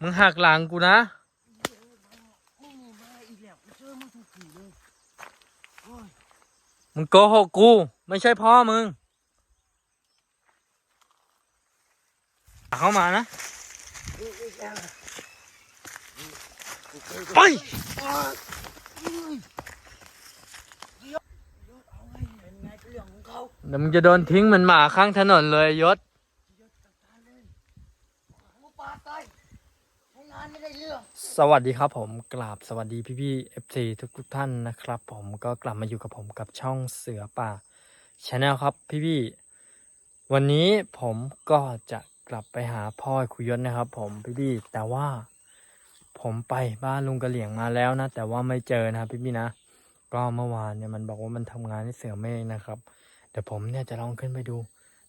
มึงหักหลังกูนะมึงนี่มาอีกแล้วเจอมึงทุกทีเลยโอ้ยมึงโกหกกู ไม่ใช่พ่อมึงเข้ามานะ ไปโอ้ยเฮ้ยเดี๋ยวเดี๋ยวเอาไงเป็นไงเป็นเรื่องของเขาเดี๋ยวมึงจะโดนทิ้งเหมือนหมาข้างถนนเลยยศ เดี๋ยวจัดการเลยกูปาดตายใช้งานไม่ได้เรื่อง สวัสดีครับผมกราบสวัสดีพี่พี่เอฟซีทุกทุกท่านนะครับ ผมก็กลับมาอยู่กับผมกับช่องเสือป่าชาแนลครับพี่พี่วันนี้ผมก็จะกลับไปหาพ่อคุยยศนะครับ ผมพี่พี่แต่ว่าผมไปบ้านลุงกระเหลี่ยงมาแล้วนะ แต่ว่าไม่เจอนะครับพี่พี่นะ ก็เมื่อวานเนี่ยมันบอกว่ามันทำงานที่เสือเมฆนะครับเดี๋ยวผมเนี่ยจะลองขึ้นไปดู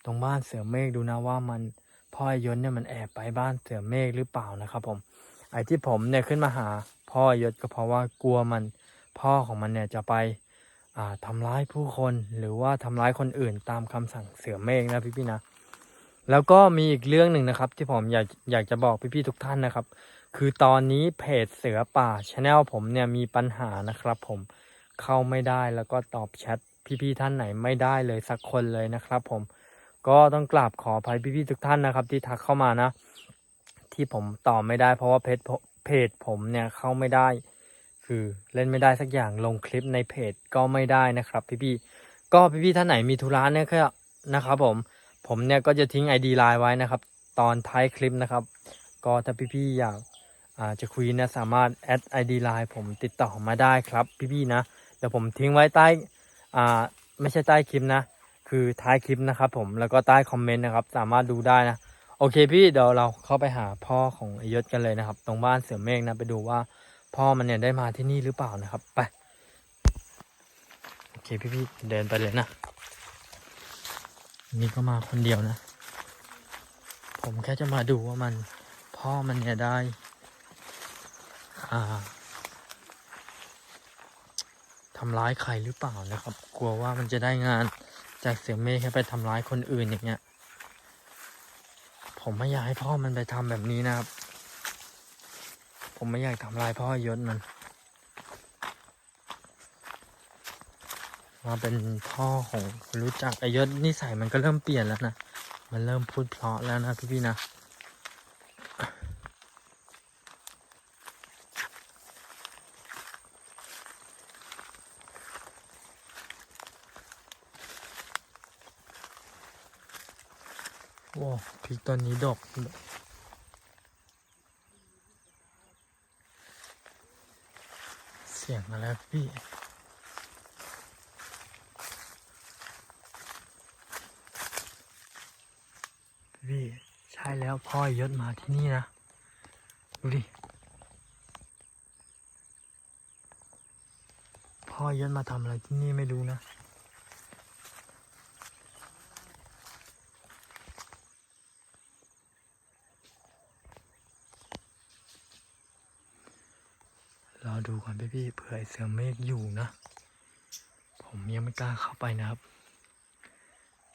ตรงบ้านเสือเมฆดูนะว่ามันพ่อยศเนี่ยมันแอบไปบ้านเสือเมฆหรือเปล่านะครับ ผม ไอ้ที่ผมเนี่ยขึ้นมาหาพ่อยศก็เพราะว่ากลัวมันพ่อของมันเนี่ยจะไปอ่าทำร้ายผู้คนหรือว่าทำร้ายคนอื่นตามคำสั่งเสือเมฆนะพี่ๆนะ แล้วก็มีอีกเรื่องหนึ่งนะครับ ที่ผมอยากอยากจะบอกพี่ๆทุกท่านนะครับ คือตอนนี้เพจเสือป่าชาแนลผมเนี่ยมีปัญหานะครับผมเข้าไม่ได้แล้วก็ตอบแชทพี่ๆท่านไหนไม่ได้เลยสักคนเลยนะครับผมก็ต้องกราบขออภัยพี่ๆทุกท่านนะครับ ที่ทักเข้ามานะ ที่ผมตอบไม่ได้ เพราะว่าเพจผมเพจผมเนี่ยเข้าไม่ได้ คือเล่นไม่ได้สักอย่างลงคลิปในเพจก็ไม่ได้นะครับ พี่ๆก็พี่ๆท่านไหนมีธุระเนี่ยก็นะครับผมผมเนี่ยก็จะทิ้ง ID ไลน์ไว้นะครับ ตอนท้ายคลิปนะครับ ก็ถ้าพี่ๆอยากอาจะคุยเนี่ยสามารถแอด ID ไลน์ผมติดต่อมาได้ครับ พี่ๆนะเดี๋ยวผมทิ้งไว้ใต้อ่าไม่ใช่ใต้คลิปนะ คือท้ายคลิปนะครับผมแล้วก็ใต้คอมเมนต์นะครับ สามารถดูได้นะ โอเคพี่เดี๋ยวเราเข้าไปหาพ่อของไอยศกันเลยนะครับ ตรงบ้านเสือเมฆนะไปดูว่าพ่อมันเนี่ยได้มาที่นี่หรือเปล่านะครับ ไป โอเคพี่พี่เดินไปเลยนะ นี่ก็มาคนเดียวนะ ผมแค่จะมาดูว่ามันพ่อมันเนี่ยได้ อ่าทำร้ายใครหรือเปล่านะครับ กลัวว่ามันจะได้งานจากเสือเมฆให้ไปทำร้ายคนอื่นอย่างเงี้ย ผมไม่อยากให้พ่อมันไปทำแบบนี้นะครับ ผมไม่อยากทำลายพ่อยศมันมาเป็นพ่อของคนรู้จักไอยศนิสัยมันก็เริ่มเปลี่ยนแล้วนะ มันเริ่มพูดเพราะแล้วนะพี่ๆนะ โอ้ พริกต้นนี้ดอกเสียงมาแล้วพี่พี่ใช่แล้วพ่อยศมาที่นี่นะ ดูดิ พ่อยศมาทำอะไรที่นี่ไม่รู้นะ รอดูก่อนพี่พี่ๆเผื่อไอเสือเมฆอยู่นะ ผมยังไม่กล้าเข้าไปนะครับ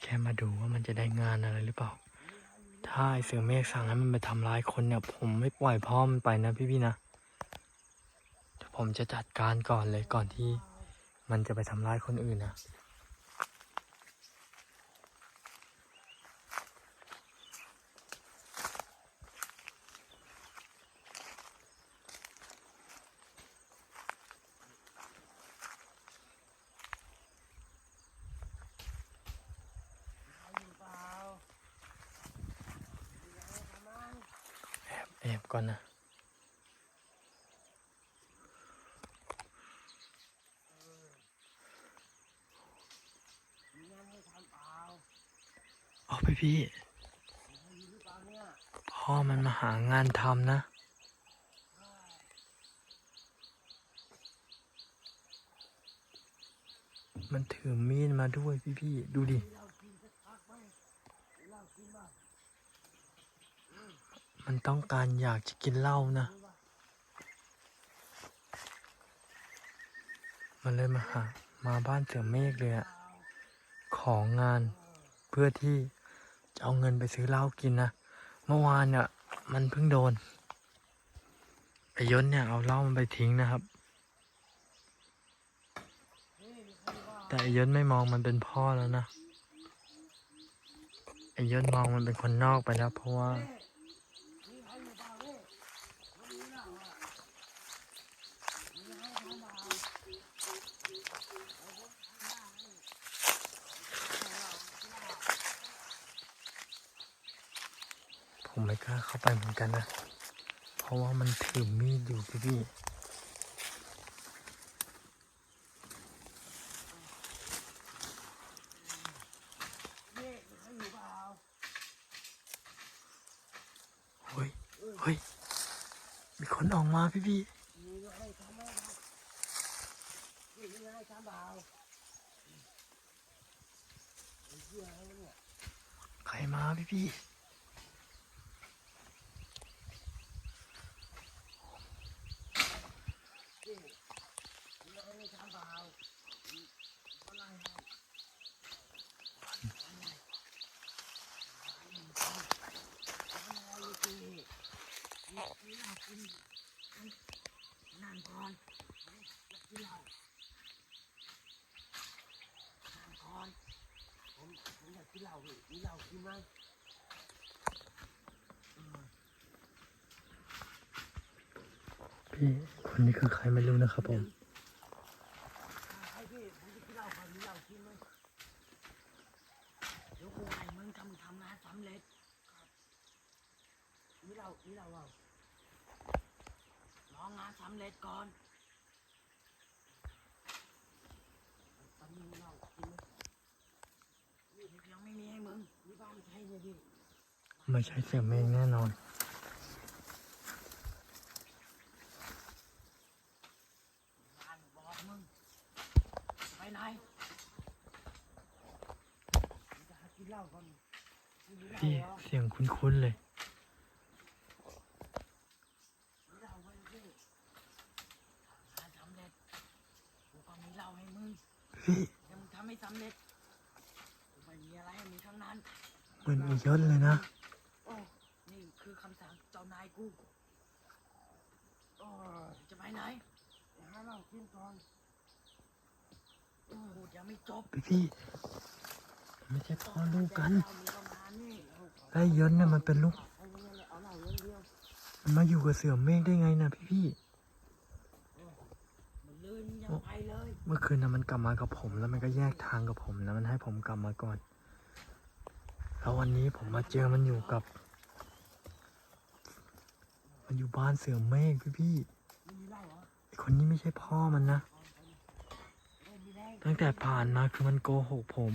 แค่มาดูว่ามันจะได้งานอะไรหรือเปล่า ถ้าไอเสือเมฆสั่งให้มันไปทำร้ายคนเนี่ย ผมไม่ปล่อยพ่อมันไปนะพี่พี่ๆนะเดี๋ยวผมจะจัดการก่อนเลยก่อนที่มันจะไปทำร้ายคนอื่นนะ อยู่เปล่า แอบแอบ ก่อนนะ ออพี่พี่ พ่อมันมาหางานทำนะมันถือมีดมาด้วยพี่พี่ๆดูดิ เรากินสักพักไหมเรากินบ้าง มันต้องการอยากจะกินเหล้านะ มันเลยมาหามาบ้านเสือเมฆเลยอะของงานเพื่อที่จะเอาเงินไปซื้อเหล้ากินนะ เมื่อวานเนี่ยมันเพิ่งโดนไอ้ยศเนี่ยเอาเหล้ามันไปทิ้งนะครับ แต่ไอ้ยศไม่มองมันเป็นพ่อแล้วนะไอ้ยศมองมันเป็นคนนอกไปแล้วเพราะว่า ผมไม่กล้าเข้าไปเหมือนกันนะ เพราะว่ามันถือมีดอยู่พี่พี่เฮ้ย เฮ้ย มีคนออกมาพี่พี่ใครมาพี่พี่ นั่งก่อนกินเหล้านั่งก่อนผมผมอยากกินเหล้าพี่มีเหล้ากินไหม พี่คนนี้คือใครไม่รู้นะครับผมไอ้พี่ผมจะกินเหล้าก่อนมีเหล้ากินไหมเดี๋ยวกูให้มึงทำทำงานสำเร็จครับมีเหล้ามีเหล้าเปล่ารองานสำเร็จก่อนตอนนี้มีเหล้ากินไหมนี่ยังไม่มีให้มึงมีบ้านใช้เนี่ยดิไม่ใช่เสียงเมงแน่นอน บ้านบอกมึงจะไปไหนมึงจะหากินเหล้าก่อนมึงมีเหล้า พี่เหรอเสียงคุ้นๆเลยมีเหล้าไว้พี่งานสำเร็จกูก็มีเหล้าให้มึงพี่แต่มึงทำไม่สำเร็จกูไม่มีอะไรให้มึงทั้งนั้นเหมือนมียศเลยนะโอ้นี่คือคำสั่งเจ้านายกูโอ้จะไปไหนไปหาเหล้ากินก่อนโอ้พูดยังไม่จบพี่พี่ ไม่ใช่พ่อลูกกันไอ้ยศเนี่ยมันเป็นลูกมันมาอยู่กับเสือเมฆได้ไงนะพี่พี่เมื่อคืนนะมันกลับมากับผมแล้วมันก็แยกทางกับผมนะมันให้ผมกลับมาก่อน แล้ววันนี้ผมมาเจอมันอยู่กับ มันอยู่บ้านเสือเมฆพี่พี่ไอคนนี้ไม่ใช่พ่อมันนะ ตั้งแต่ผ่านมาคือมันโกหกผม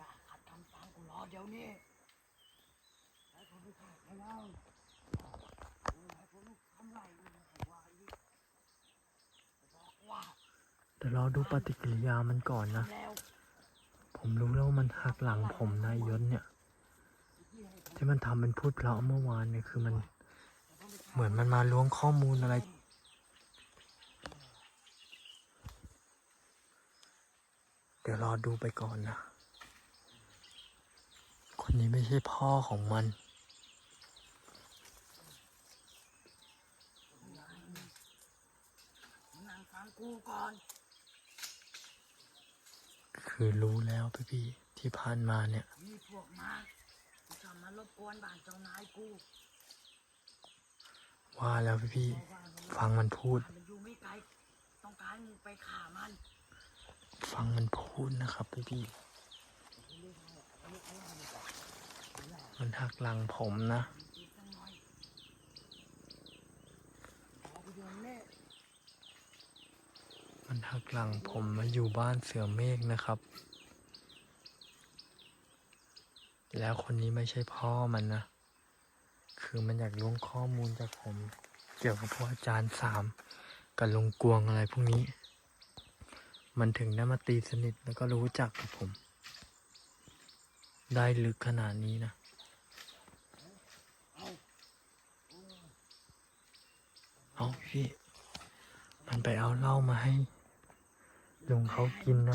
กล้าขัดคำสั่งกูรอเดี๋ยวนี้ให้ผมไปฆ่าใครเล่าโอ้ยให้ผมทำไรมึงให้ว่าอีกบอกว่า แต่รอดูปฏิกิริยามันก่อนนะ ผมรู้แล้วว่ามันหักหลังผมนายยศเนี่ย ที่มันทำเป็นพูดเพราะเมื่อวานเนี่ยคือมันเหมือนมันมาล้วงข้อมูลอะไร เดี๋ยวรอดูไปก่อนนะ คนนี้ไม่ใช่พ่อของมันนั่งฟังกูก่อน คือรู้แล้วพี่พี่ๆที่ผ่านมาเนี่ยมีพวกมากูจะมารบกวนบ้านเจ้านายกูว่าแล้วพี่พี่เพราะว่ามันๆฟังมันพูดมันอยู่ไม่ไกลต้องการมึงไปฆ่ามัน ฟังมันพูดนะครับพี่พี่ๆมันหักหลังผมนะ อีกสักหน่อยขอไปดูแมันหักหลังผมมาอยู่บ้านเสือเมฆนะครับ แล้วคนนี้ไม่ใช่พ่อมันนะ คือมันอยากล้วงข้อมูลจากผม เกี่ยวกับพวกอาจารย์สามกับลุงกวงอะไรพวกนี้ มันถึงได้มาตีสนิทแล้วก็รู้จักกับผม ได้ลึกขนาดนี้นะเอาพี่ มันไปเอาเหล้ามาให้ ลุงเขากินนะ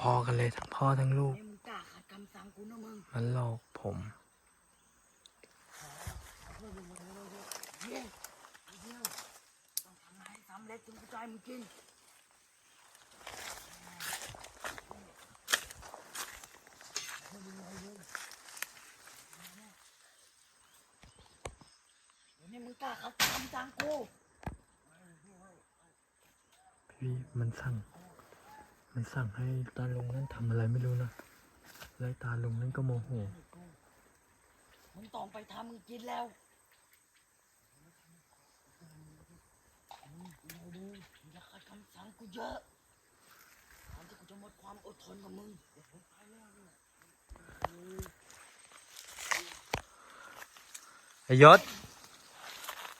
พอๆกันเลยทั้งพ่อทั้งลูก มันหลอกผม นี่มึงกล้าเขาตามจังกู พี่มันสั่ง มันสั่งให้ตาลุงนั่นทำอะไรไม่รู้นะแล้วไอ้ตาลุงนั่นก็โมโหมึงต้องไปทำมึงกินแล้วมึงเอาดูมึงอย่าขัดคำสั่งกูเยอะตอนที่กูจะหมดความอดทนกับมึงเดี๋ยวผมไปแล้วเนี่ยไอยศ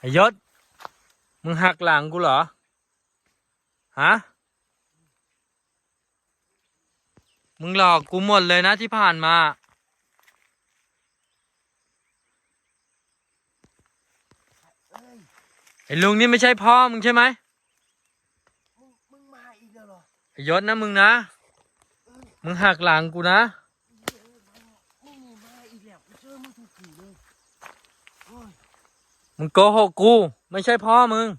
ไอยศมึงหักหลังกูเหรอ ฮะ มึงหลอกกูหมดเลยนะที่ผ่านมาเอ้ยไอ้ลุงนี่ไม่ใช่พ่อมึงใช่ไหมมึงมึงมาอีกแล้วเหรอไอยศนะมึงนะ มึงหักหลังกูนะเออมึงมึงมาอีกแล้วกูเจอมึงทุกทีเลยโอ้ยมึงโกหกกู ไม่ใช่พ่อมึง เ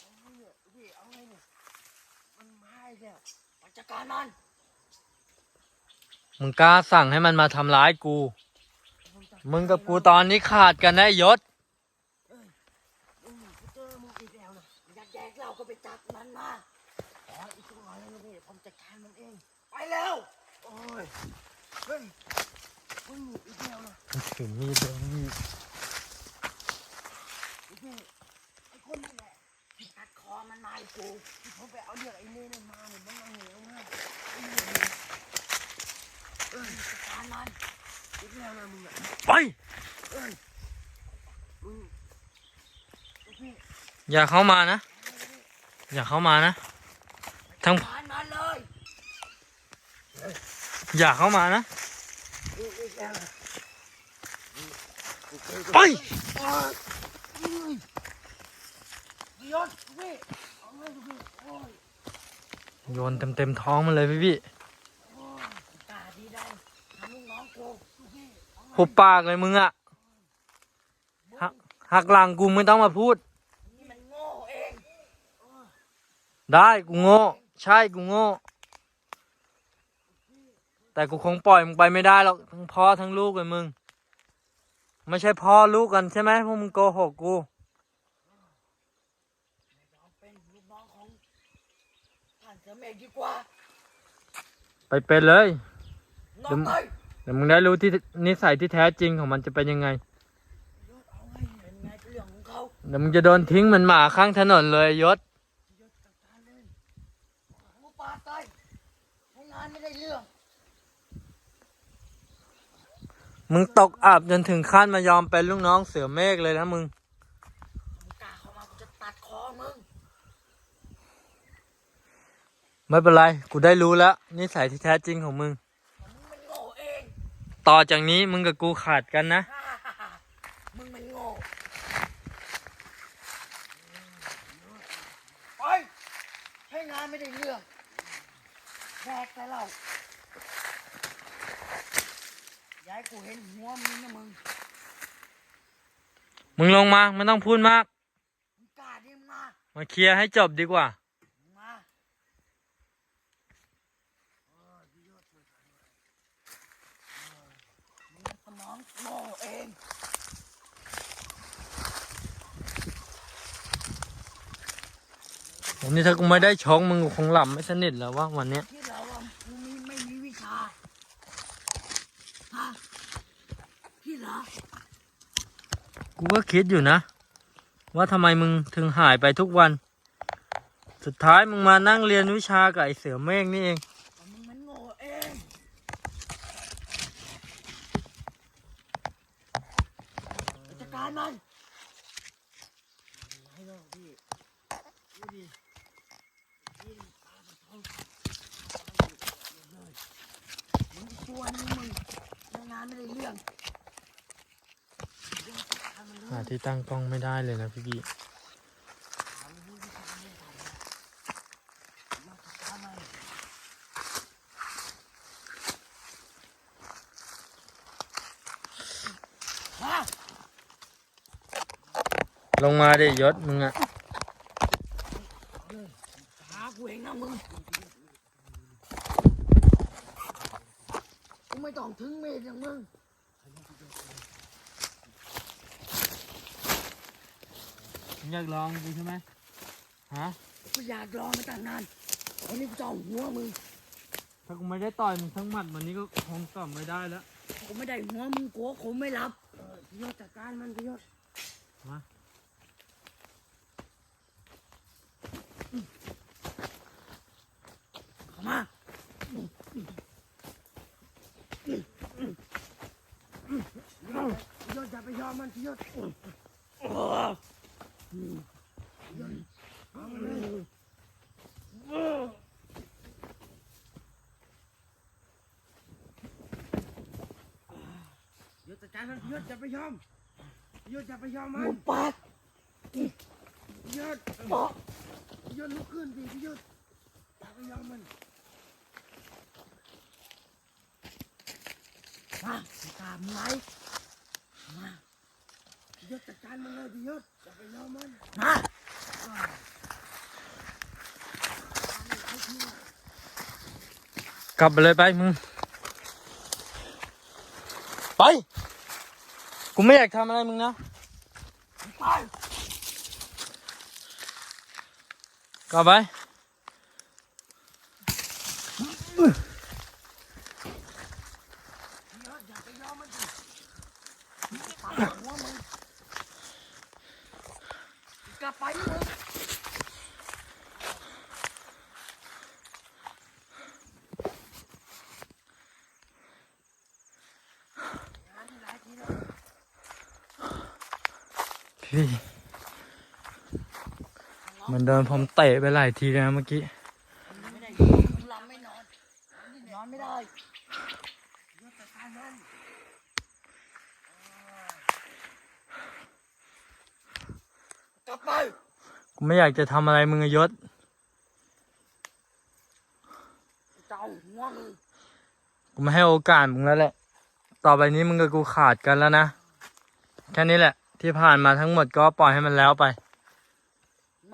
อาไงเนี่ยพี่เอาไงเนี่ยมันมาอีกแล้ว มันจัดการมันมึงกล้าสั่งให้มันมาทำร้ายกู มึงจัดมึงกับกูตอนนี้ขาดกันนะไอ้ยศเอ้ยมึงกูเจอมึงอีกแล้วนะอยากแดกเหล้าก็ไปจับมันมาขออีกสักหน่อยนะพี่ผมจัดการมันเอง ไปแล้วโอ้ยเฮ้ยมึงอีกแล้วนะมันถือมีดเลยมีด พี่ไอ้คนนี่แหละที่ตัดคอมั นมาไอ้กูที่ผมไปเอาเรื่องไอ้นี่นั่นมาเนี่ยมันมาเหนียวมากไอ้เนี่ยเนี่ยเอ้ยจัดการมันอีกแล้วนะมึงอะไปเอ้ยมึงพี่อย่าเข้ามานะ อย่าเข้ามานะ ทั้งผ่านมาเลยอย่าเข้ามานะ อีกอีกแล้วนะไปโอ้ยอุ้ยยศพี่เอาไงดูพี่ โอ้ยโยนเต็มเต็มๆท้องมันเลยพี่พี่โอ้ยตาดีได้ทำลูกน้องกูดูพี่เอาไงหุบปากเลยมึงอะหักหักหลังกูไม่ต้องมาพูดนี่มันโง่เองได้กูโง่ ใช่กูโง่ แต่กูคงปล่อยมึงไปไม่ได้หรอกทั้งพ่อทั้งลูกเลยมึง ไม่ใช่พ่อลูกกันใช่ไหมพวกมึงโกหกกู ยอมเป็นลูกน้องของท่านเสมเอกดีกว่า ไปเป็นเลยน้องไปเดี๋ยวมึงได้รู้ที่นิสัยที่แท้จริงของมันจะเป็นยังไงยศเอาไงเป็นไงเป็นเรื่องของเขาเดี๋ยวมึงจะโดนทิ้งเหมือนหมาข้างถนนเลยยศยศจัดการเลยหมูป่าตายใช้งานไม่ได้เรื่อง มึงตกอับจนถึงขั้นมายอมเป็นลูกน้องเสือเมฆเลยนะมึง มึงกล้าเข้ามากูจะตัดคอมึง ไม่เป็นไร กูได้รู้แล้วนิสัยที่แท้จริงของมึงมึง มันโง่เอง ต่อจากนี้มึงกับกูขาดกันนะ มึงมันโง่ ไป ใช้งานไม่ได้เรื่องแบกแต่เราย้ายกูเห็นหัวมึงนะมึง มึงลงมาไม่ต้องพูดมาก มึงกล้าดิมงมามาเคลียร์ให้จบดีกว่า มึงมามึงสมองโง่เอง วันนี้ถ้ากูไม่ได้ช่องมึงกูคงหลับไม่สนิทแล้วว่าวันเนี้ยที่เราอะกูมีไม่มีวิชาฮะพี่เหรอกูก็คิดอยู่นะ ว่าทำไมมึงถึงหายไปทุกวัน สุดท้ายมึงมานั่งเรียนวิชากับไอเสือเมฆนี่เองมันโง่เองไปจัดการมันให้เราพี่ดูดินี่ตามันท้องมึงตัวนึงมึงทำงานไม่ได้เรื่องเดี๋ยวจัด พี่ตั้งกล้องไม่ได้เลยนะพี่กีลงมาดิยศมึงอะ หากูเองนะมึงกูไม่ต้องถึงเมตรอย่างมึง อยากลองดูใช่ไหมฮะกูอยากลองมาตั้งนานวันนี้กูจะเอาหัวมึงถ้ากูไม่ได้ต่อยมึงทั้งหมัดวันนี้ก็คงกลับไม่ได้แล้วกูไม่ได้หัวมึงกูก็คงไม่รับเออพี่ยศจัดการมันพี่ยศมาเข้ามาพี่ยศอย่าไปยอมมันพี่ยศ โอ้พี่ยศเอามันเลยพี่ยศจัดการมันพี่ยศอย่าไปยอมพี่ยศอย่าไปยอมมันปากพี่ยศบอกพี่ยศลุกขึ้นดิพี่ยศอย่าไปยอมมันมาตามไงมมา ยศจัดการมันเลยพี่ยศอย่าไปยอมมันมากลับไปเลยไปมึงไป กูไม่อยากทำอะไรมึงนะไปกลับไป พี่ยศอย่าไปยอมมันดิตามหัวมึงกลับไปมึงงานนี่หลายทีแล้ว พี่ มันโดนผมเตะไปหลายทีแล้วนะเมื่อกี้ลับไม่นอนนอนไม่ได้กลับไปกูไม่อยากจะทำอะไรมึงอะยศเจ้าหัวมึงกูไม่ให้โอกาสมึงแล้วแหละ ต่อไปนี้มึงกับกูขาดกันแล้วนะ แค่นี้แหละ ที่ผ่านมาทั้งหมดก็ปล่อยให้มันแล้วไป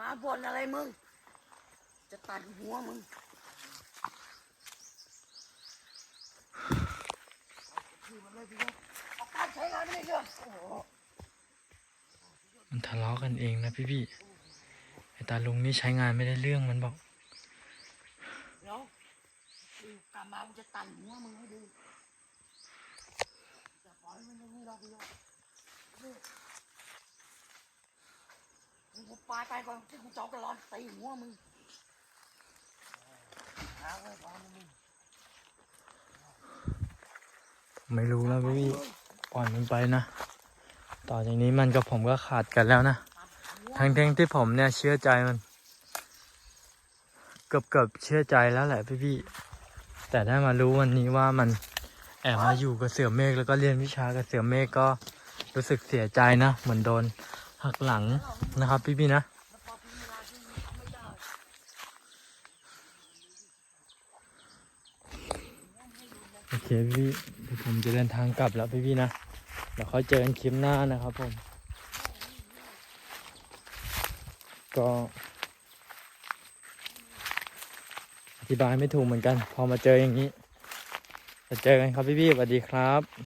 มาบ่นอะไรมึง จะตัดหัวมึงเอาที่มันเลยพี่ยศเอาการใช้งานไม่ได้เรื่องโอ้โหมันทะเลาะกันเองนะพี่พี่ๆไอตาลุงนี่ใช้งานไม่ได้เรื่องมันบอกเดี๋ยวกูกลับมากูจะตัดหัวมึงให้ดูจะปล่อยมันตรงนี้หรอกพี่ยศนี่มึง กูปาไปก่อนที่กูจะเอากระลอนตีหัวมึงหาไว้ก่อนมึงไม่รู้แล้วพี่พี่ๆปล่อยมันไปนะ ต่อจากนี้มันกับผมก็ขาดกันแล้วนะ ทั้งทั้งๆที่ผมเนี่ยเชื่อใจมัน เกือบเกือบเชื่อใจแล้วแหละพี่พี่แต่ได้มารู้วันนี้ว่ามันแอบมาอยู่กับเสือเมฆแล้วก็เรียนวิชากับเสือเมฆก็รู้สึกเสียใจนะ เหมือนโดน หักหลังนะครับ พี่พี่ๆนะ โอเคพี่ผมจะเดินทางกลับแล้วพี่พี่ๆนะเดี๋ยวค่อยเจอกันคลิปหน้านะครับผม ก็อธิบายไม่ถูกเหมือนกัน พอมาเจออย่างนี้จะเจอกันครับพี่พี่ๆสวัสดีครับ